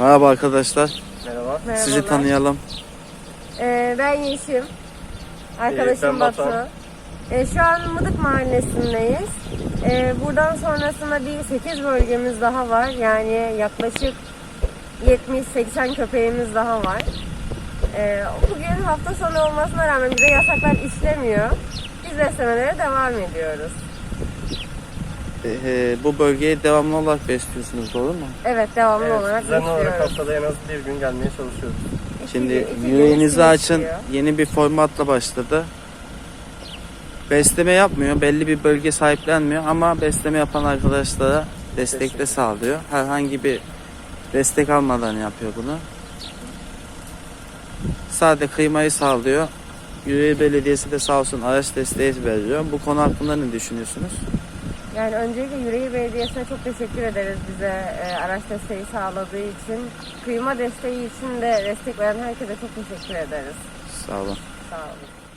Merhaba arkadaşlar. Merhaba. Sizi tanıyalım. Ee, ben Yeşim. Arkadaşım ben Batu. Ee, şu an Mıdık Mahallesi'ndeyiz. Ee, buradan sonrasında bir 8 bölgemiz daha var. Yani yaklaşık 70-80 köpeğimiz daha var. Ee, bugün hafta sonu olmasına rağmen bize yasaklar işlemiyor. Biz beslemelere devam ediyoruz. Ee, bu bölgeye devamlı olarak besliyorsunuz doğru mu? Evet devamlı Evet, olarak düzenli olarak besliyoruz. haftada en az bir gün gelmeye çalışıyoruz. İki Şimdi iki gün yüreğinizi açın. Yeni bir formatla başladı. Besleme yapmıyor. Belli bir bölge sahiplenmiyor ama besleme yapan arkadaşlara destek de sağlıyor. Herhangi bir destek almadan yapıyor bunu. Sade kıymayı sağlıyor. Yüreği Belediyesi de sağ olsun araç desteği veriyor. Bu konu hakkında ne düşünüyorsunuz? Yani öncelikle Yüreği Belediyesi'ne çok teşekkür ederiz bize e, araç desteği sağladığı için. Kıyma desteği için de destek veren herkese çok teşekkür ederiz. Sağ olun. Sağ olun.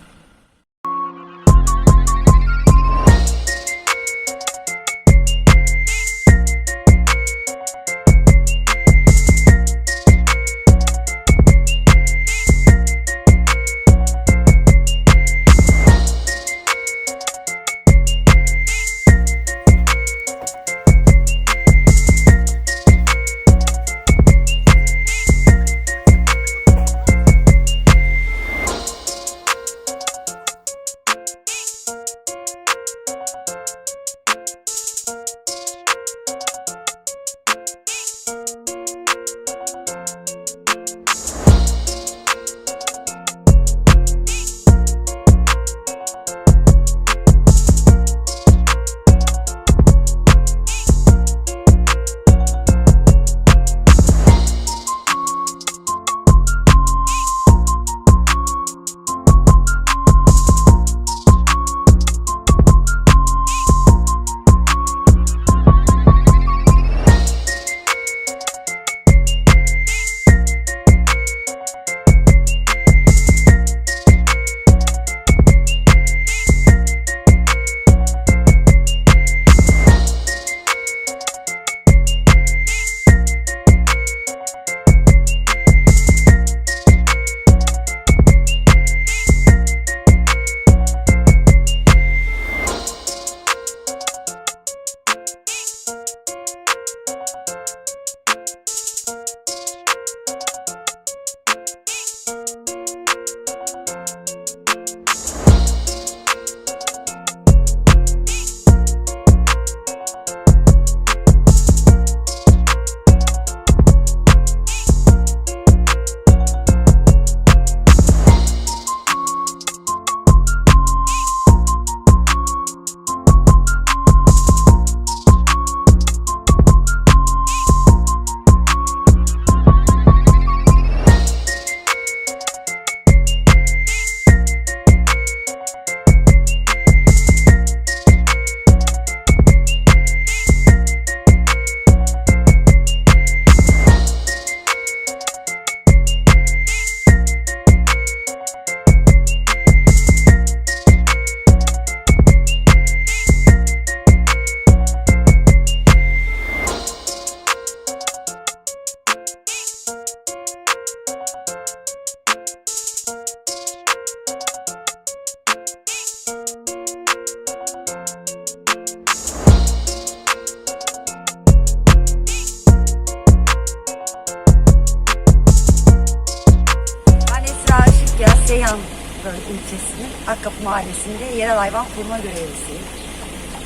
İlçesinin Akkapı Mahallesi'nde yerel hayvan koruma görevlisiyim.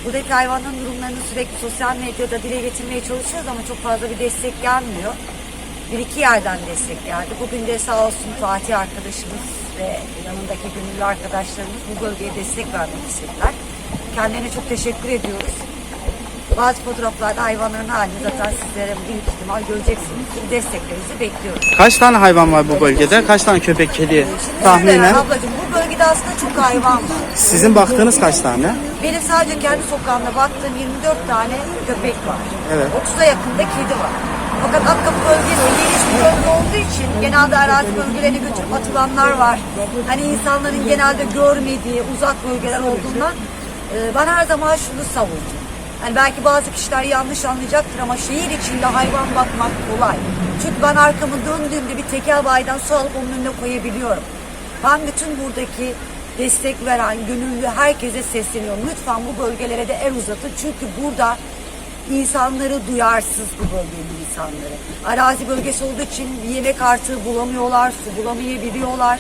Buradaki hayvanların durumlarını sürekli sosyal medyada dile getirmeye çalışıyoruz ama çok fazla bir destek gelmiyor. Bir iki yerden destek geldi. Bugün de sağ olsun Fatih arkadaşımız ve yanındaki gönüllü arkadaşlarımız bu bölgeye destek vermek istediler. Kendilerine çok teşekkür ediyoruz. Bazı fotoğraflarda hayvanların halini zaten sizlere büyük ihtimal göreceksiniz. Bu desteklerinizi bekliyoruz. Kaç tane hayvan var bu bölgede? Kaç tane köpek, kedi tahminen? Ablacığım bu bölgede aslında çok hayvan var. Sizin baktığınız kaç tane? Benim sadece kendi sokağımda baktığım 24 tane köpek var. Evet. 30'a yakında kedi var. Fakat Akkapı bölgesi geniş bir bölge olduğu için genelde arazi bölgelerine götürüp atılanlar var. Hani insanların genelde görmediği uzak bölgeler olduğundan e, ben her zaman şunu savundum. Yani belki bazı kişiler yanlış anlayacaktır ama şehir içinde hayvan bakmak kolay. Çünkü ben arkamı döndüğümde bir tekel baydan su alıp onun önüne koyabiliyorum. Ben bütün buradaki destek veren, gönüllü herkese sesleniyorum. Lütfen bu bölgelere de el uzatın. Çünkü burada insanları duyarsız bu bölgenin insanları. Arazi bölgesi olduğu için yemek artığı bulamıyorlar, su bulamayabiliyorlar.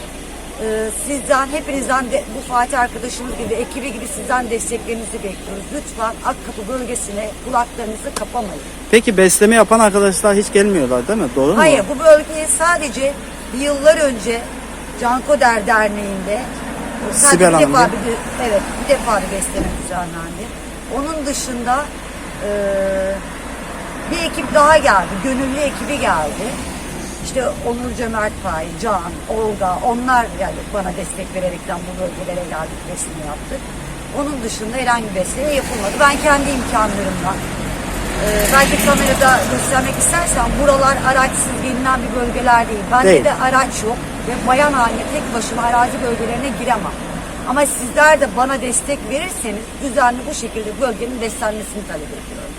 Ee, sizden, hepinizden de bu Fatih arkadaşımız gibi, ekibi gibi sizden desteklerinizi bekliyoruz. Lütfen Akkapı bölgesine kulaklarınızı kapamayın. Peki besleme yapan arkadaşlar hiç gelmiyorlar değil mi? Doğru mu? Hayır, bu bölgeye sadece yıllar önce Cankoder Derneği'nde sadece Sibel bir defa bir, evet, bir defa bir besleme düzenlendi. Onun dışında eee, bir ekip daha geldi, gönüllü ekibi geldi. İşte Onur Cömert Pay, Can, Olga, onlar yani bana destek vererekten bu bölgelere geldik, besleme yaptık. Onun dışında herhangi bir besleme yapılmadı. Ben kendi imkanlarımdan ee, belki kamerada göstermek istersen buralar araçsız gelinen bir bölgeler değil. Bende Değil. de araç yok ve bayan haline tek başıma arazi bölgelerine giremem. Ama sizler de bana destek verirseniz düzenli bu şekilde bölgenin beslenmesini talep ediyorum.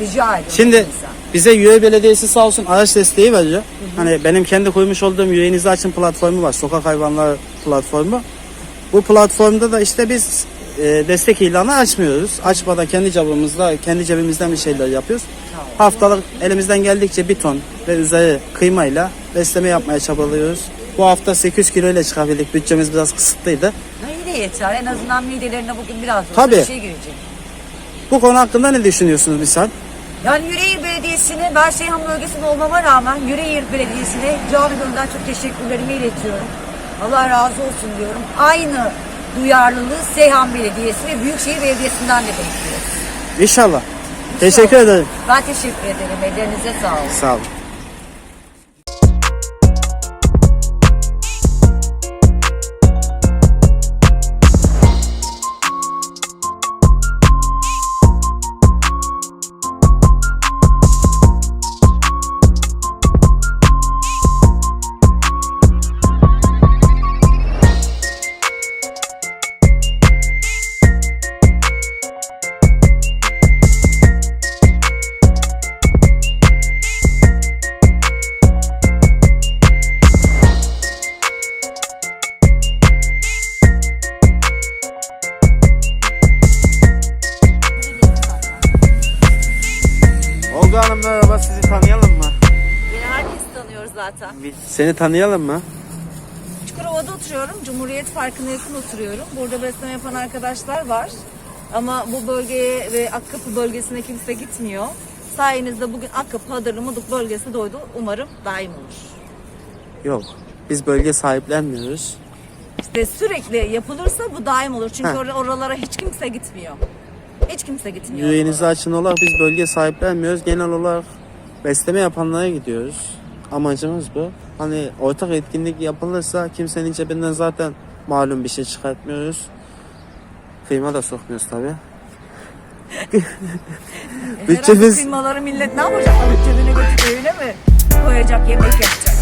Rica ediyorum. Şimdi hepinizden. Bize Yüğe Belediyesi sağ olsun araç desteği veriyor. Hani benim kendi koymuş olduğum Yüğenizi Açın platformu var. Sokak hayvanları platformu. Bu platformda da işte biz e, destek ilanı açmıyoruz. Açmadan kendi cebimizde, kendi cebimizden bir şeyler yapıyoruz. Haftalık elimizden geldikçe bir ton ve üzeri kıymayla besleme yapmaya çabalıyoruz. Bu hafta 800 kilo ile çıkabildik. Bütçemiz biraz kısıtlıydı. Yine yeter. En azından midelerine bugün biraz Tabii. bir şey girecek. Bu konu hakkında ne düşünüyorsunuz Misal? Yani Yüreğir Belediyesi'ne ben Seyhan bölgesinde olmama rağmen Yüreğir Belediyesi'ne canı gönülden çok teşekkürlerimi iletiyorum. Allah razı olsun diyorum. Aynı duyarlılığı Seyhan Belediyesi ve Büyükşehir Belediyesi'nden de bekliyoruz. İnşallah. Teşekkür ederim. Ben teşekkür ederim. Ellerinize sağlık. Sağ olun. Zaten. Seni tanıyalım mı? Çukurova'da oturuyorum. Cumhuriyet Parkı'na yakın oturuyorum. Burada besleme yapan arkadaşlar var. Ama bu bölgeye ve Akkapı bölgesine kimse gitmiyor. Sayenizde bugün Akkapı, Hadırlı, Muduk bölgesi doydu. Umarım daim olur. Yok. Biz bölge sahiplenmiyoruz. İşte sürekli yapılırsa bu daim olur. Çünkü Heh. or- oralara hiç kimse gitmiyor. Hiç kimse gitmiyor. Yüreğinizi açın olarak biz bölge sahiplenmiyoruz. Genel olarak besleme yapanlara gidiyoruz. Amacımız bu. Hani ortak etkinlik yapılırsa kimsenin cebinden zaten malum bir şey çıkartmıyoruz. Kıyma da sokmuyoruz tabi. Herhalde Bütçemiz kıymaları millet ne yapacak? Alıp cebine götürüp evine mi koyacak, yemek yapacak?